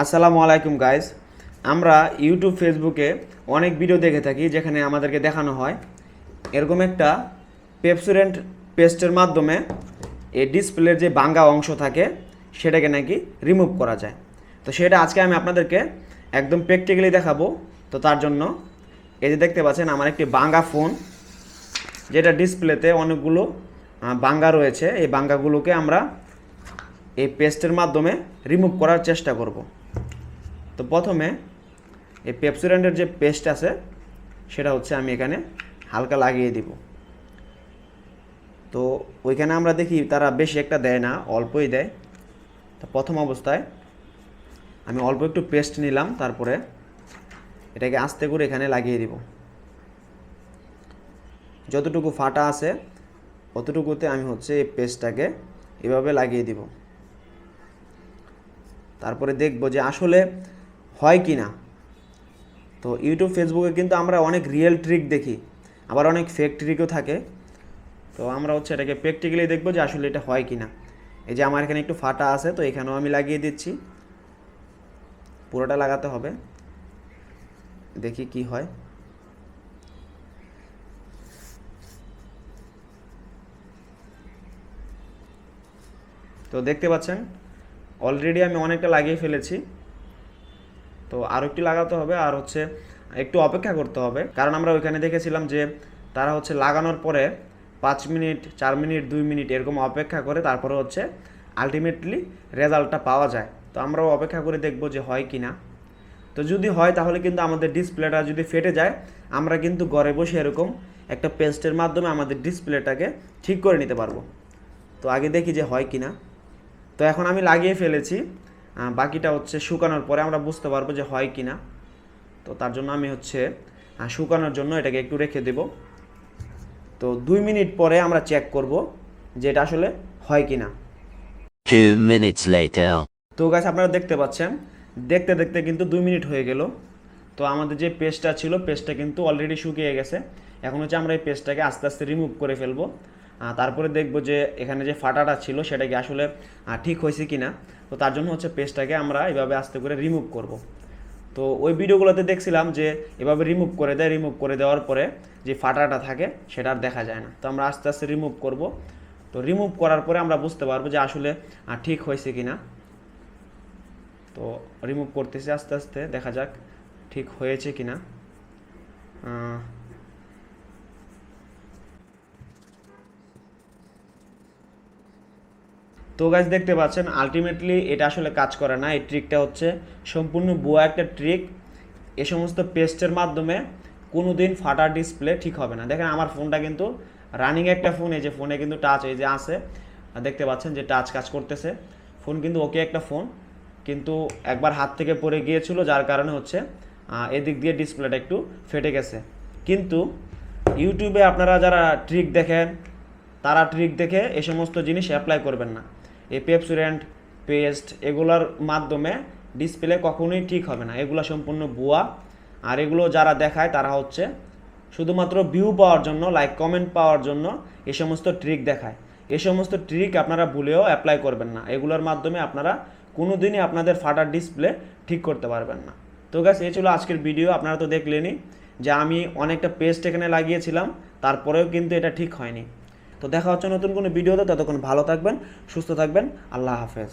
আসসালামু আলাইকুম গাইজ আমরা ইউটিউব ফেসবুকে অনেক ভিডিও দেখে থাকি যেখানে আমাদেরকে দেখানো হয়। এরকম একটা পেপসুরেন্ট পেস্টের মাধ্যমে এই ডিসপ্লের যে বাঙ্গা অংশ থাকে, সেটাকে নাকি রিমুভ করা যায়। তো সেটা আজকে আমি আপনাদেরকে একদম প্র্যাকটিক্যালি দেখাবো। তো তার জন্য এই যে দেখতে পাচ্ছেন, আমার একটি বাঙ্গা ফোন যেটা ডিসপ্লেতে অনেকগুলো বাঙ্গা রয়েছে। এই বাঙ্গাগুলোকে আমরা এই পেস্টের মাধ্যমে রিমুভ করার চেষ্টা করব। তো প্রথমে এই পেপসুরেন্টের যে পেস্ট আছে, সেটা হচ্ছে আমি এখানে হালকা লাগিয়ে দিব। তো ওইখানে আমরা দেখি তারা বেশি একটা দেয় না, অল্পই দেয়। তো প্রথম অবস্থায় আমি অল্প একটু পেস্ট নিলাম, তারপরে এটাকে আস্তে করে এখানে লাগিয়ে দিব। যতটুকু ফাটা আছে, অতটুকুতে আমি হচ্ছে এই পেস্টটাকে এভাবে লাগিয়ে দিব। তারপরে দেখব যে আসলে হয় কি না? তো ইউটিউব ফেসবুকে কিন্তু আমরা অনেক রিয়েল ট্রিক দেখি। আবার অনেক ফেক ট্রিকও থাকে। তো আমরা হচ্ছে এটাকে প্র্যাকটিক্যালি দেখব যে আসলে এটা হয় কি না। এই যে আমার এখানে একটু ফাটা আছে, তো এখানেও আমি লাগিয়ে দিচ্ছি। পুরোটা লাগাতে হবে। দেখি কি হয়। তো দেখতে পাচ্ছেন অলরেডি আমি অনেকটা লাগিয়ে ফেলেছি। তো আরও একটু লাগাতে হবে আর হচ্ছে একটু অপেক্ষা করতে হবে। কারণ আমরা ওইখানে দেখেছিলাম যে তারা হচ্ছে লাগানোর পরে পাঁচ মিনিট, চার মিনিট, দুই মিনিট এরকম অপেক্ষা করে তারপরে হচ্ছে আলটিমেটলি রেজাল্টটা পাওয়া যায়। তো আমরাও অপেক্ষা করে দেখব যে হয় কি না তো যদি হয় তাহলে কিন্তু আমাদের ডিসপ্লেটা যদি ফেটে যায়, আমরা কিন্তু ঘরে বসে এরকম একটা পেস্টের মাধ্যমে আমাদের ডিসপ্লেটাকে ঠিক করে নিতে পারব। তো আগে দেখি যে হয় কি না তো এখন আমি লাগিয়ে ফেলেছি। বাকিটা হচ্ছে শুকানোর পরে আমরা বুঝতে পারব যে হয় কি না তো তার জন্য আমি হচ্ছে শুকানোর জন্য এটাকে একটু রেখে দেব। তো দুই মিনিট পরে আমরা চেক করব যে এটা আসলে হয় কি না. তো গাছ আপনারা দেখতে পাচ্ছেন দেখতে দেখতে কিন্তু দুই মিনিট হয়ে গেল। তো আমাদের যে পেস্টটা ছিল পেস্টটা কিন্তু অলরেডি শুকিয়ে গেছে। এখন হচ্ছে আমরা এই পেস্টটাকে আস্তে আস্তে রিমুভ করে ফেলব। তারপরে দেখব যে এখানে যে ফাটাটা ছিল সেটা কি আসলে ঠিক হয়েছে কি না তো তার জন্য হচ্ছে পেস্টটাকে আমরা এভাবে আস্তে করে রিমুভ করব। তো ওই ভিডিওগুলোতে দেখছিলাম যে এভাবে রিমুভ করে দেয় রিমুভ করে দেওয়ার পরে যে ফাটাটা থাকে সেটা আর দেখা যায় না। তো আমরা আস্তে আস্তে রিমুভ করব। তো রিমুভ করার পরে আমরা বুঝতে পারব যে আসলে ঠিক হয়েছে কি না তো রিমুভ করতেছি আস্তে আস্তে দেখা যাক ঠিক হয়েছে কিনা। আহ, তো গাছ দেখতে পাচ্ছেন আলটিমেটলি এটা আসলে কাজ করে না। এই ট্রিকটা হচ্ছে সম্পূর্ণ বুয়া একটা ট্রিক এ সমস্ত পেস্টের মাধ্যমে কোনো দিন ফাটার ডিসপ্লে ঠিক হবে না। দেখেন, আমার ফোনটা কিন্তু রানিং একটা ফোন এই যে ফোনে কিন্তু টাচ এই যে আছে। দেখতে পাচ্ছেন যে টাচ কাজ করতেছে। ফোন কিন্তু ওকে একটা ফোন কিন্তু একবার হাত থেকে পড়ে গিয়েছিল, যার কারণে হচ্ছে এদিক দিয়ে ডিসপ্লেটা একটু ফেটে গেছে। কিন্তু ইউটিউবে আপনারা যারা ট্রিক দেখেন, তারা ট্রিক দেখে এ সমস্ত জিনিস অ্যাপ্লাই করবেন না। এই পেপসুরেন্ট পেস্ট এগুলোর মাধ্যমে ডিসপ্লে কখনোই ঠিক হবে না। এগুলো সম্পূর্ণ বুয়া আর এগুলো যারা দেখায়, তারা হচ্ছে শুধুমাত্র ভিউ পাওয়ার জন্য লাইক কমেন্ট পাওয়ার জন্য এ সমস্ত ট্রিক দেখায়। এ সমস্ত ট্রিক আপনারা ভুলেও অ্যাপ্লাই করবেন না। এগুলোর মাধ্যমে আপনারা কোনো দিনই আপনাদের ফাটার ডিসপ্লে ঠিক করতে পারবেন না। তো গ্যাস এই ছিল আজকের ভিডিও আপনারা তো দেখলেনই যে আমি অনেকটা পেস্ট এখানে লাগিয়েছিলাম, তারপরেও কিন্তু এটা ঠিক হয়নি। তো দেখা হচ্ছে নতুন কোনো ভিডিওতে ততক্ষণ ভালো থাকবেন সুস্থ থাকবেন আল্লাহ হাফেজ।